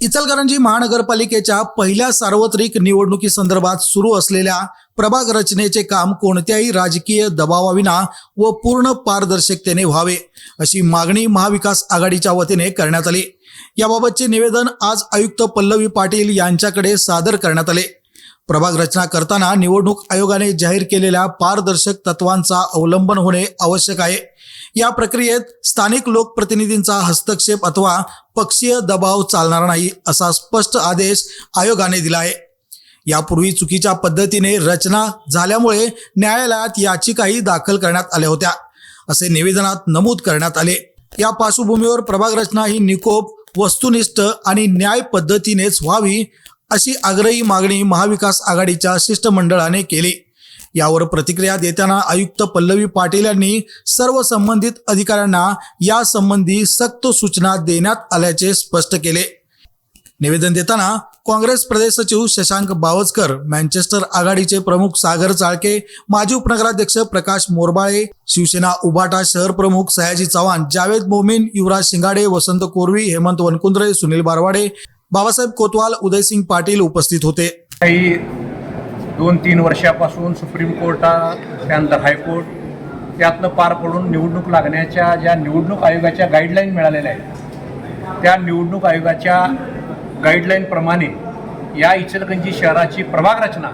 इचलकरंजी महानगरपालिकेच्या पहिल्या सार्वत्रिक निवडणुकीसंदर्भात सुरू असलेल्या प्रभाग रचनेचे काम कोणत्याही राजकीय दबावाविना व पूर्ण पारदर्शकतेने व्हावे अशी मागणी महाविकास आघाडीच्या वतीने करण्यात आली. याबाबतचे निवेदन आज आयुक्त पल्लवी पाटील यांच्याकडे सादर करण्यात आले. प्रभाग रचना करताना निवडणूक आयोगाने जाहीर केलेल्या पारदर्शक तत्वांचा अवलंबन होणे आवश्यक आहे. या प्रक्रियेत स्थानिक लोकप्रतिनिधींचा हस्तक्षेप अथवा पक्षीय दबाव चालणार नाही असा स्पष्ट आदेश आयोगाने दिला आहे. यापूर्वी चुकीच्या पद्धतीने रचना झाल्यामुळे न्यायालयात याचिकाही दाखल करण्यात आल्या होत्या असे निवेदनात नमूद करण्यात आले. या पार्श्वभूमीवर प्रभाग रचना ही निकोप वस्तुनिष्ठ आणि न्याय पद्धतीनेच व्हावी अशी आग्रही मागणी महाविकास आघाडीच्या शिष्टमंडळाने केली. यावर प्रतिक्रिया देताना आयुक्त पल्लवी पाटील यांनी सर्व संबंधित अधिकाऱ्यांना या संबंधी सक्त सूचना देण्यात आल्याचे स्पष्ट केले. निवेदन देताना काँग्रेस प्रदेश सचिव शशांक बावचकर मँचेस्टर आघाडीचे प्रमुख सागर चाळके माजी उपनगराध्यक्ष प्रकाश मोरबाळे शिवसेना उबाटा शहर प्रमुख सयाजी चव्हाण जावेद मोमीन युवराज शिंगाडे वसंत कोरवी हेमंत वनकुंद्रे सुनील बारवाडे बाबासाहेब कोतवाल उदयसिंग पाटील उपस्थित होते. काही दोन तीन वर्षापासून सुप्रीम कोर्टा त्यानंतर हायकोर्ट त्यातनं पार पडून निवडणूक लागण्याच्या ज्या निवडणूक आयोगाच्या गाईडलाईन मिळालेल्या आहेत त्या निवडणूक आयोगाच्या गाईडलाईनप्रमाणे या इचलकंजी शहराची प्रभाग रचना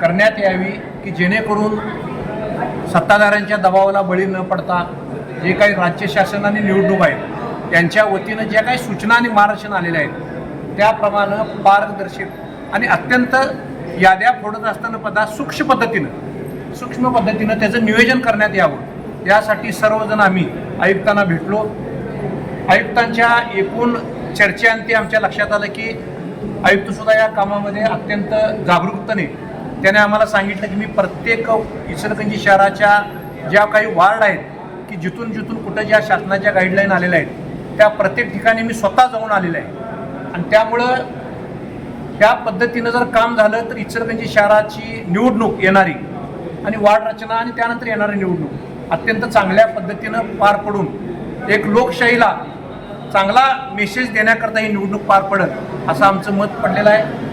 करण्यात यावी की जेणेकरून सत्ताधाऱ्यांच्या दबावाला बळी न पडता जे काही राज्य शासनाने निवडणूक आहेत त्यांच्या वतीनं ज्या काही सूचना आणि मार्गदर्शन आलेल्या आहेत त्याप्रमाणे पारदर्शक आणि अत्यंत याद्या फोडत असताना पदा सूक्ष्म पद्धतीनं सूक्ष्म पद्धतीनं त्याचं नियोजन करण्यात यावं. यासाठी सर्वजण आम्ही आयुक्तांना भेटलो. आयुक्तांच्या एकूण चर्चेअंती आमच्या लक्षात आलं की आयुक्तसुद्धा या कामामध्ये अत्यंत जागरूकतेने त्याने आम्हाला सांगितलं की मी प्रत्येक इचलकंजी शहराच्या ज्या काही वार्ड आहेत की जिथून जिथून कुठं ज्या शासनाच्या गाईडलाईन आलेल्या आहेत त्या प्रत्येक ठिकाणी मी स्वतः जाऊन आलेलं आहे. आणि त्यामुळं त्या पद्धतीनं जर काम झालं तर इचलकंजी म्हणजे शहराची निवडणूक येणारी आणि वार्ड रचना आणि त्यानंतर येणारी निवडणूक अत्यंत चांगल्या पद्धतीनं पार पडून एक लोकशाहीला चांगला मेसेज देण्याकरता ही निवडणूक पार पडत असं आमचं मत पडलेलं आहे.